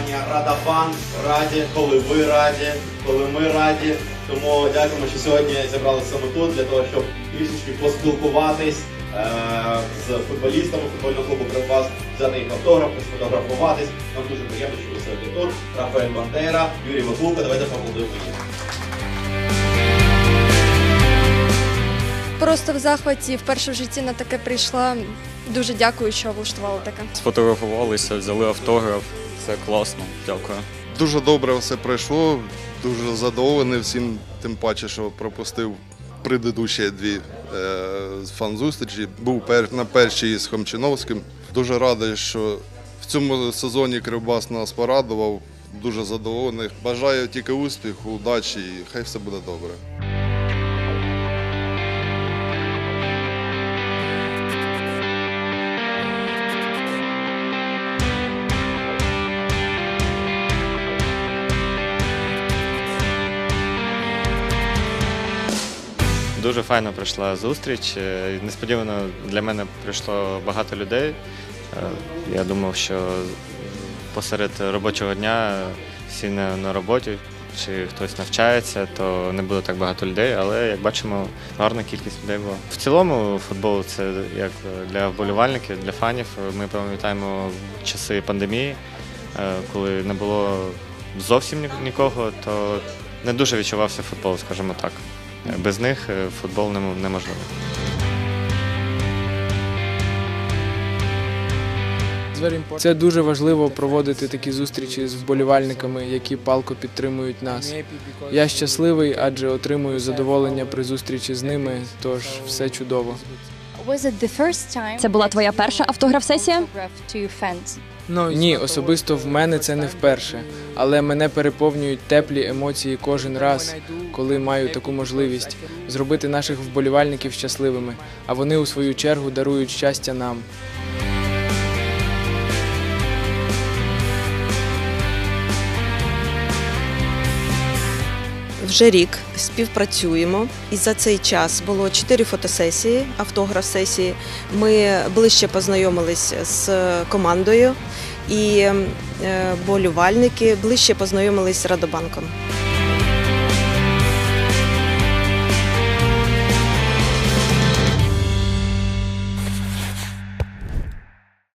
компанія Радабанк раді, коли ви раді, коли ми раді. Тому дякуємо, що сьогодні зібралися саме тут для того, щоб трішечки поспілкуватись е, з футболістами футбольного клубу Кривбас, взяти їх автограф, сфотографуватись. Нам дуже приємно, що ви сьогодні тут. Рафаель Бандера, Юрій Вакулка. Давайте поаплодуємо їм. Просто в захваті вперше в житті на таке прийшла. Дуже дякую, що влаштували таке. Сфотографувалися, взяли автограф. Це класно. Дякую. Дуже добре все пройшло, дуже задоволений всім, тим паче, що пропустив предыдущі дві е, фан-зустрічі. Був пер, на першій з Хомчиновським. Дуже радий, що в цьому сезоні Кривбас нас порадував. Дуже задоволений. Бажаю тільки успіху, удачі і хай все буде добре. Дуже файно пройшла зустріч. Е, Несподівано для мене прийшло багато людей. Е, Я думав, що посеред робочого дня всі на роботі чи хтось навчається, то не буде так багато людей, але як бачимо, гарна кількість людей була. В цілому футбол це як для вболівальників, для фанів. Ми пам'ятаємо часи пандемії, е, коли не було зовсім нікого, то не дуже відчувався футбол, скажімо так. Без них е, футбол нем- неможливо. Це дуже важливо проводити такі зустрічі з вболівальниками, які палко підтримують нас. Я щасливий, адже отримую задоволення при зустрічі з ними, тож все чудово. Це була твоя перша автограф-сесія? Ні, особисто в мене це не вперше, але мене переповнюють теплі емоції кожен раз, коли маю таку можливість зробити наших вболівальників щасливими, а вони у свою чергу дарують щастя нам. Вже рік співпрацюємо, і за цей час було чотири фотосесії, автограф-сесії. Ми ближче познайомились з командою, і е, болівальники ближче познайомились з Радобанком.